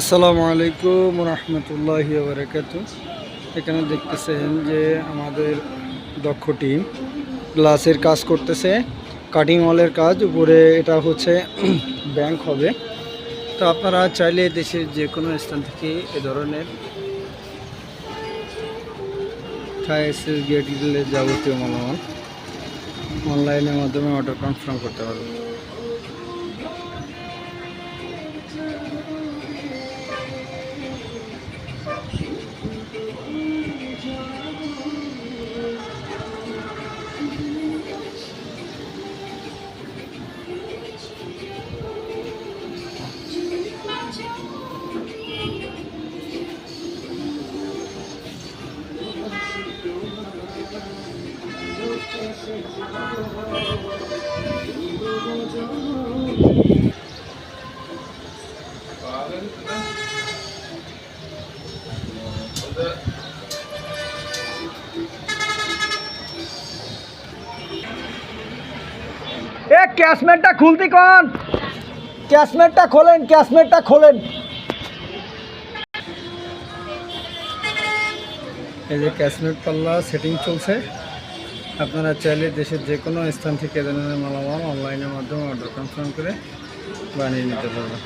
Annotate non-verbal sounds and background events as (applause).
আসসালামু আলাইকুম রহমতুল্লাহ বারকাত। এখানে দেখতেছেন যে আমাদের দক্ষ টিম গ্লাসের কাজ করতেছে, কাটিং ওয়ালের কাজ, উপরে এটা হচ্ছে (clears throat) ব্যাংক হবে। তো আপনারা চাইলে দেশের যে কোনো স্থান থেকে এ ধরনের গেট গ্রিলের যাবতীয় মালামাল অনলাইনের মাধ্যমে অর্ডার কনফার্ম করতে পারবেন। এ ক্যাশমেটটা খুলতি কোন ক্যাশমেটটা খোলেন ক্যাশমেটটা খোলেন এই যে ক্যাশমেট পাল্লা সেটিং চলছে আপনারা চাইলে দেশের যে কোনো স্থান থেকে এ ধরনের মালামাল অনলাইনের মাধ্যমে অর্ডার কনফার্ম করে বানিয়ে নিতে পারবেন।